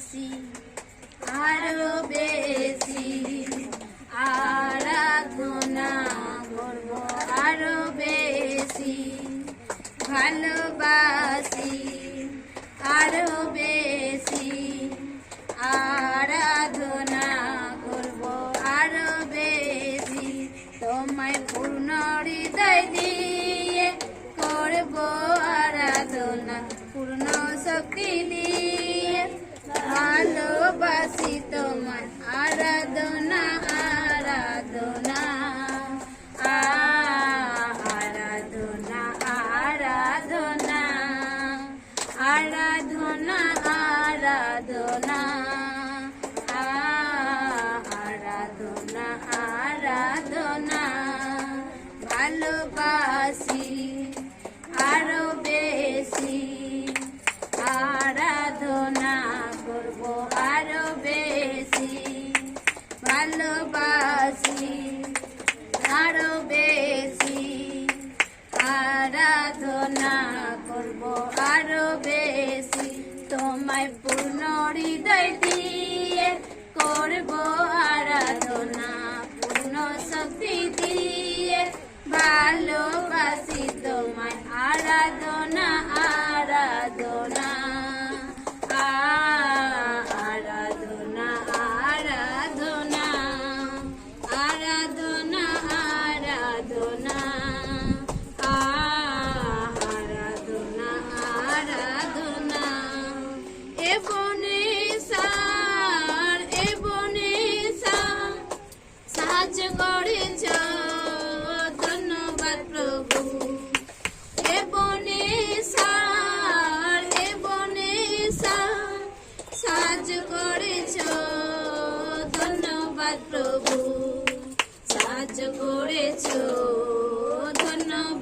হাসি আরও বেশি। আরাধনা করব আরও বেশি। ভালোবাসি আরও বেশি। আরাধনা করব আর বেশি। তোমায় পূর্ণ হৃদয় দিয়ে করব আরাধনা, পূর্ণ শক্তি দিয়ে। ভালোবাসি, আরও বেশি আরাধনা করব, আরও বেশি তোমায় পূর্ণ হৃদয় দিয়ে করব আরাধনা, পূর্ণ শক্তি দিয়ে ভালোবাসি।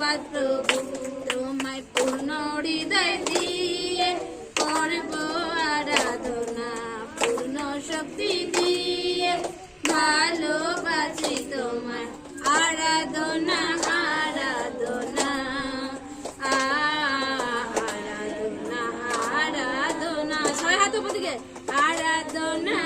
ধন্যবাদ তোমায় পূর্ণ হৃদয় দিয়ে, করব আরাধনা পূর্ণ শক্তি দিয়ে। ভালোবাসি তোমার আরাধনা আরাধনা আরাধনা আরাধনা। ছয় আরাধনা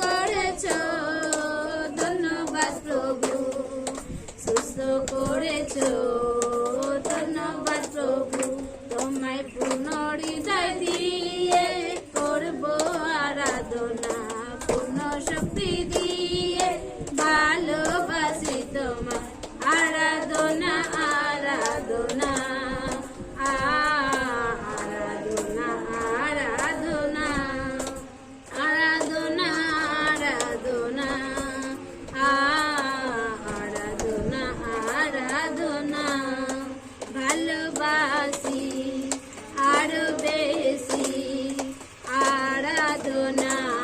করেছ। ধন্যবাদ প্রভু সুস্থ করেছ। না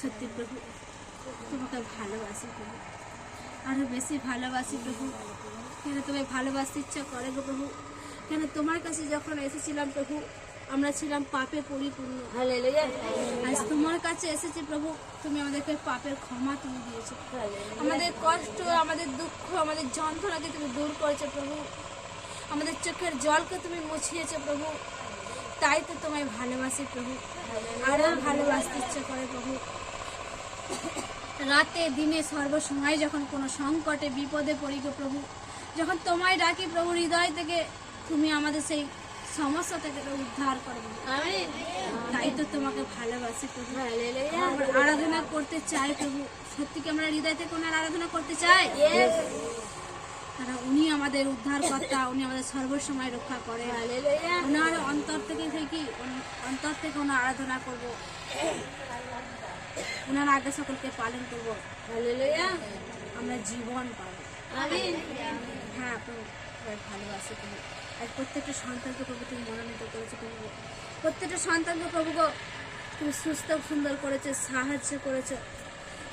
সত্যি প্রভু তোমাকে ভালোবাসি প্রভু। আরও বেশি ভালোবাসি প্রভু। কেন তোমায় ভালোবাসতে ইচ্ছা করে গো প্রভু? কেন তোমার কাছে যখন এসেছিলাম প্রভু আমরা ছিলাম পাপে পরিপূর্ণ। আজ তোমার কাছে এসেছি প্রভু তুমি আমাদেরকে পাপের ক্ষমা তুমি দিয়েছ। আমাদের কষ্ট আমাদের দুঃখ আমাদের যন্ত্রণাকে তুমি দূর করেছ প্রভু। আমাদের চোখের জলকে তুমি মুছিয়েছো প্রভু। তাই তো তোমায় ভালোবাসি প্রভু। আরও ভালোবাসতে ইচ্ছে করে প্রভু। রাতে দিনে সর্বসময় যখন কোনো সংকটে বিপদে পড়ি গো প্রভু যখন তোমায় ডাকি প্রভু হৃদয় থেকে তুমি আমাদের সেই সমস্যা থেকে উদ্ধার করবে তাই তো তোমাকে ভালোবাসি প্রভু। আরাধনা করতে চাই প্রভু। সত্যি কি আমরা হৃদয় থেকে ওনার আরাধনা করতে চাই? কারণ উনি আমাদের উদ্ধার কর্তা উনি আমাদের সর্বসময় রক্ষা করে ওনার অন্তর থেকে থেকে অন্তর থেকে ওনার আরাধনা করব। ওনার আগে সকলকে পালন করব। আমরা জীবন পাবো হ্যাঁ প্রভু। সবাই প্রভু। আজ প্রত্যেকটা সন্তানকে প্রভু তুমি মনোনীত করেছ প্রভু প্রত্যেকটা সন্তানকে প্রভু তুমি সুস্থ সুন্দর করেছ সাহায্য করেছ।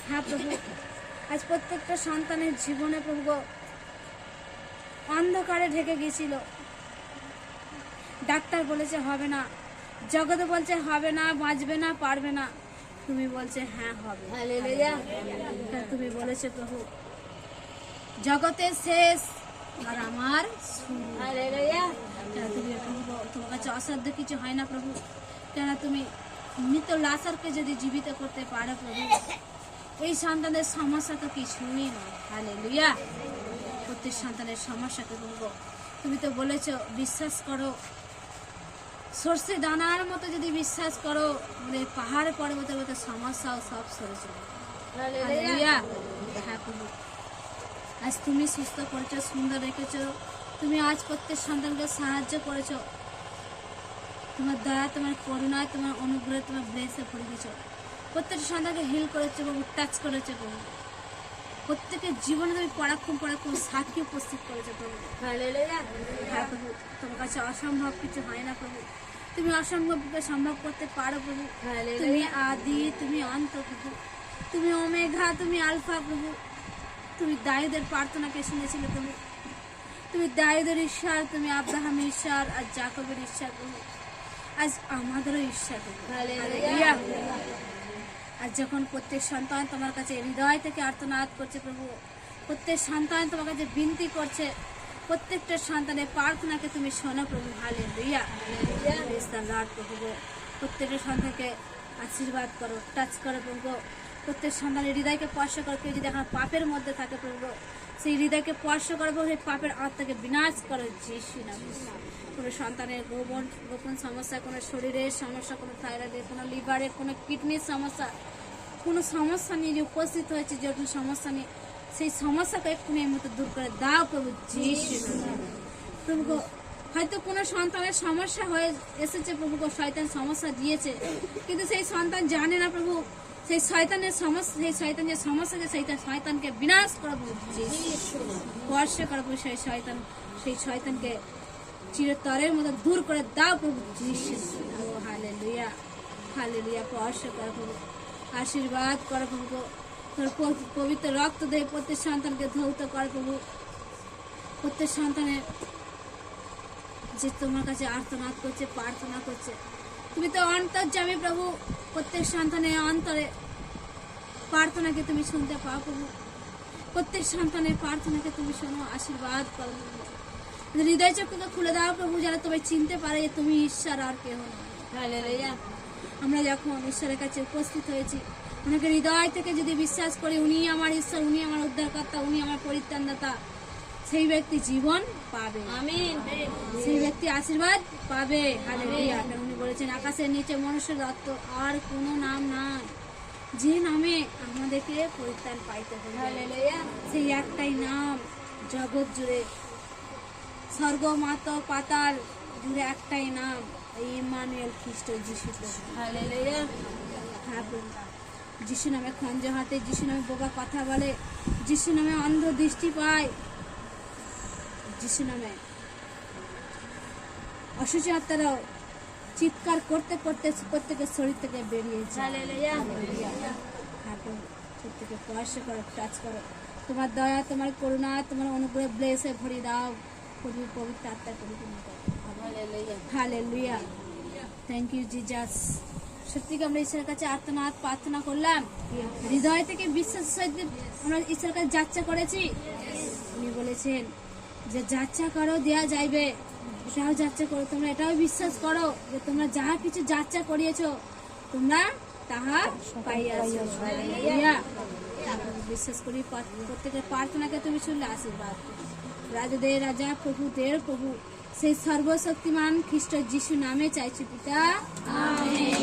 হ্যাঁ প্রভু আজ প্রত্যেকটা সন্তানের জীবনে প্রভু অন্ধকারে ঢেকে গিয়েছিল। ডাক্তার বলেছে হবে না। জগতে বলছে হবে না বাঁচবে না পারবে না। তুমি বলছে হ্যাঁ হবে। তুমি বলেছ প্রভু। জগতের শেষ আর আমার তুমি তোমার কাছে অসাধ্য কিছু হয় না প্রভু। কেন তুমি মৃত লাশারকে যদি জীবিত করতে পারো প্রভু? এই সন্তানের সমস্যা তো কিছুই নয়। হালে লুইয়া প্রত্যেক সন্তানের সমস্যাকে বলব? তুমি তো বলেছ বিশ্বাস করো। সর্ষে দানার মতো যদি বিশ্বাস করো আমাদের পাহাড় পর্বতের মতো সমস্যাও সব সরে চলে হ্যাঁ প্রভু। আজ তুমি সুস্থ করেছ সুন্দর রেখেছো। তুমি আজ প্রত্যেক সন্তানকে সাহায্য করেছ। তোমার দয়া তোমার করুণায় তোমার অনুগ্রহে তোমার ব্লেসে ভরে দিয়েছ। প্রত্যেকটা সন্তানকে হিল করেছ প্রভু টাচ করেছ প্রভু। প্রত্যেকের জীবনে তুমি পরাক্রম পরাক্রম সাক্ষী উপস্থিত করেছ প্রভু। হ্যাঁ প্রভু তোমার কাছে অসম্ভব কিছু হয় না প্রভু। তুমি অসম্ভবকে সম্ভব করতে পারো প্রভু। তুমি আদি তুমি অন্ত প্রভু। তুমি ওমেঘা তুমি আলফা প্রভু। তুমি দায়ুদের প্রার্থনাকে শুনেছিলে প্রভু তুমি দায়ুদের ঈশ্বর তুমি আব্রাহামের ঈশ্বর আর জাকবের ঈশ্বর প্রভু আজ আমাদেরও ঈশ্বর আর যখন প্রত্যেক সন্তান তোমার কাছে হৃদয় থেকে আর্তনাদ করছে প্রভু প্রত্যেক সন্তান তোমার কাছে বিনতি করছে প্রত্যেকটা সন্তানের প্রার্থনাকে তুমি শোনো প্রভু। হালে লইয়া প্রভু। প্রত্যেকটা সন্তানকে আশীর্বাদ করো টাচ করো প্রভু। প্রত্যেক সন্তানের হৃদয়কে স্পর্শ করো কেউ যদি এখন পাপের মধ্যে থাকে প্রভু সেই হৃদয়কে স্পর্শ করো প্রভু সেই পাপের আত্মাকে বিনাশ করো যিশু নামে কোনো সন্তানের গোপন গোপন সমস্যা, কোনো শরীরের সমস্যা, কোনো থাইরয়েডের কোনো লিভারের কোনো কিডনির সমস্যা, কোনো সমস্যা নিয়ে যে উপস্থিত হয়েছে জটিল সমস্যা নিয়ে, সেই সমস্যাকে এক্ষুনি এর মতো দূর করে দাও প্রভু যিশু। প্রভু হয়তো কোনো সন্তানের সমস্যা হয়ে এসেছে প্রভু শয়তান সমস্যা দিয়েছে, কিন্তু সেই সন্তান জানে না প্রভু সেই শয়তানের সমস্যা সেই শয়তান যে সমস্যা যে সেইটা শয়তানকে বিনাশ করব স্পর্শ করব সেই শয়তান সেই শয়তানকে চিরতরের মতো দূর করে দাও প্রভু হালে লুইয়া হালে লুইয়া স্পর্শ করো প্রভু। আশীর্বাদ করো প্রভু। তোর পবিত্র রক্ত দেয় প্রত্যেক সন্তানকে ধৌত কর প্রভু। প্রত্যেক সন্তানের যে তোমার কাছে আর্তনাদ করছে, প্রার্থনা করছে তুমি তো অন্তর যাবে প্রভু, প্রত্যেক সন্তানের অন্তরে প্রার্থনাকে তুমি শুনতে পাও প্রভু। প্রত্যেক সন্তানের প্রার্থনাকে তুমি শোনো, আশীর্বাদ করো। হৃদয় চক্ষুকে খুলে দাও প্রভু যারা তোমায় চিনতে পারে যে তুমি ঈশ্বর আর কেহ নয়। আমরা যখন ঈশ্বরের কাছে উপস্থিত হয়েছি ওনাকে হৃদয় থেকে যদি বিশ্বাস করি, উনি আমার ঈশ্বর, উনি আমার উদ্ধারকর্তা, উনি আমার পরিত্রাণদাতা সেই ব্যক্তি জীবন পাবে। সেই ব্যক্তি আশীর্বাদ পাবে। উনি বলেছেন আকাশের নিচে মনুষ্যের দত্ত আর কোনো নাম নাই। যে নামে আমাদেরকে পরিত্রাণ পাইতে হবে সেই একটাই নাম জগৎ জুড়ে। স্বর্গ মাত পাতাল জুড়ে একটাই নাম ইমানুয়েল খ্রিস্ট যিশু। যিশু নামে খঞ্জ হাতে যিশু নামে বোবা কথা বলে যিশু নামে অন্ধ দৃষ্টি পায় যিশু নামে। অসুচি আত্মারাও চিৎকার করতে করতে প্রত্যেকের শরীর থেকে বেরিয়েছে থাকো প্রত্যেকে স্পর্শ করো টাচ করো। তোমার দয়া তোমার করুণা তোমার অনুগ্রহ ব্লেসে ভরিয়ে দাও। প্রভু পবিত্র আত্মা পরিপূর্ণ করো হালেলুয়া। থ্যাংক ইউ জিজাস সত্যি কি আমরা ঈশ্বরের কাছে আত্মনাথ প্রার্থনা করলাম? হৃদয় থেকে বিশ্বাস সহিত আমরা ঈশ্বরের কাছে যাত্রা করেছি? উনি বলেছেন যে যাত্রা করো, দেয়া যাইবে। এটাও যাত্রা করো। তোমরা এটাও বিশ্বাস করো যে তোমরা যাহা কিছু যাত্রা করিয়েছো, তোমরা তাহা পাইয়া বিশ্বাস করি প্রত্যেকের প্রার্থনাকে তুমি শুনলে আশীর্বাদ। রাজাদের রাজা প্রভু প্রভুদের প্রভু। সেই সর্বশক্তিমান খ্রিস্ট যিশু নামে চাইছি পিতা। আমেন।